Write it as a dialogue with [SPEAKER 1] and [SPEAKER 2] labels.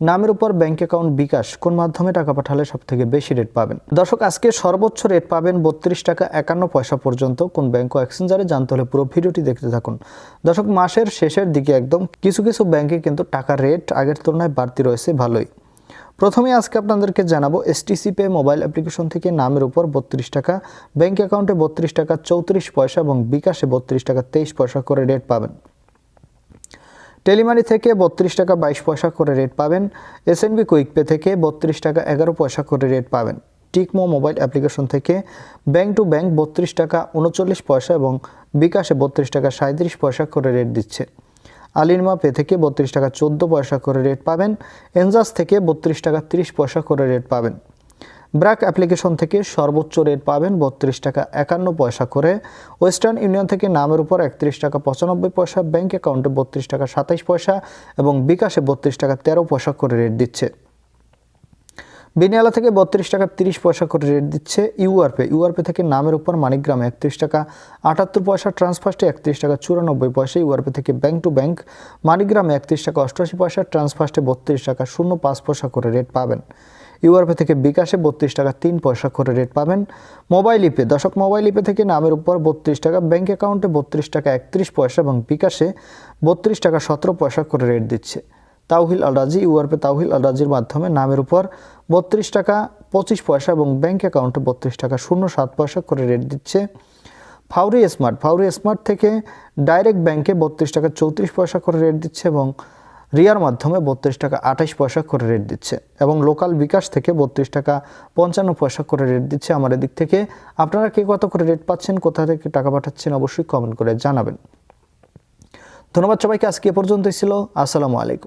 [SPEAKER 1] নামের উপর bank account বিকাশ কোন মাধ্যমে টাকা পাঠালে সব থেকে বেশি রেট পাবেন? দর্শক, আজকে সর্বোচ্চ রেট পাবেন বত্রিশ টাকা একান্ন পয়সা পর্যন্ত। কোন ব্যাংক ও এক্সচেঞ্জারে জানতে হলে পুরো ভিডিওটি দেখতে থাকুন। দর্শক, মাসের শেষের দিকে একদম কিছু কিছু ব্যাংকে কিন্তু টাকার রেট আগের তুলনায় বাড়তি রয়েছে, ভালোই। প্রথমে আজকে আপনাদেরকে জানাব এসটিসি পে মোবাইল অ্যাপ্লিকেশন থেকে নামের উপর বত্রিশ টাকা, ব্যাংক অ্যাকাউন্টে বত্রিশ টাকা চৌত্রিশ পয়সা এবং বিকাশে বত্রিশ টাকা তেইশ পয়সা করে রেট পাবেন। টেলিমানি থেকে বত্রিশ টাকা বাইশ পয়সা করে রেট পাবেন। এসএনবি কুইক পে থেকে বত্রিশ টাকা এগারো পয়সা করে রেট পাবেন। টিকমো মোবাইল অ্যাপ্লিকেশন থেকে ব্যাংক টু ব্যাংক বত্রিশ টাকা উনচল্লিশ পয়সা এবং বিকাশে বত্রিশ টাকা সাঁত্রিশ পয়সা করে রেট দিচ্ছে। আলিনমা পে থেকে বত্রিশ টাকা চোদ্দ পয়সা করে রেট পাবেন। এনজাস থেকে বত্রিশ টাকা তিরিশ পয়সা করে রেট পাবেন। ব্র্যাক অ্যাপ্লিকেশন থেকে সর্বোচ্চ রেট পাবেন বত্রিশ টাকা একান্ন পয়সা করে। ওয়েস্টার্ন ইউনিয়ন থেকে নামের উপর একত্রিশ টাকা পঁচানব্বই পয়সা ব্যাঙ্ক অ্যাকাউন্টে বত্রিশ টাকা সাতাইশ পয়সা এবং বিকাশে বত্রিশ টাকা তেরো পয়সা করে রেট দিচ্ছে। বিনিয়ালা থেকে বত্রিশ টাকা তিরিশ পয়সা করে রেট দিচ্ছে ইউআরপে। ইউআরপে থেকে নামের উপর মানিকগ্রামে একত্রিশ টাকা আটাত্তর পয়সা, ট্রান্সফার্স্টে একত্রিশ টাকা চুরানব্বই পয়সা, ইউআরপে থেকে ব্যাংক টু ব্যাংক মানিকগ্রামে একত্রিশ টাকা অষ্টআশি পয়সা, ট্রান্সফার্স্টে বত্রিশ টাকা শূন্য পাঁচ পয়সা করে রেট পাবেন। ইউআরপে থেকে বিকাশে বত্রিশ টাকা তিন পয়সা করে রেট পাবেন। মোবাইল ইপে দশক মোবাইল ইপে থেকে নামের উপর বত্রিশ টাকা ব্যাংক অ্যাকাউন্টে বত্রিশ টাকা একত্রিশ পয়সা এবং বিকাশে বত্রিশ টাকা সতেরো পয়সা করে রেট দিচ্ছে। তাওহিল আলরাজি ইউআরপে তাওহিল আলরাজির মাধ্যমে নামের উপর বত্রিশ টাকা পঁচিশ পয়সা এবং ব্যাঙ্ক অ্যাকাউন্টে বত্রিশ টাকা শূন্য সাত পয়সা করে রেট দিচ্ছে। ফাউরি স্মার্ট ফাউরি স্মার্ট থেকে ডাইরেক্ট ব্যাংকে বত্রিশ টাকা চৌত্রিশ পয়সা করে রেট দিচ্ছে এবং রিয়ার মাধ্যমে বত্রিশ টাকা আঠাশ পয়সা করে রেট দিচ্ছে এবং লোকাল বিকাশ থেকে বত্রিশ টাকা পঞ্চান্ন পয়সা করে রেট দিচ্ছে আমার এদিক থেকে। আপনারা কে কত করে রেট পাচ্ছেন, কোথা থেকে টাকা পাঠাচ্ছেন অবশ্যই কমেন্ট করে জানাবেন। ধন্যবাদ সবাইকে, আজকে এ পর্যন্তই ছিল। আসসালামু আলাইকুম।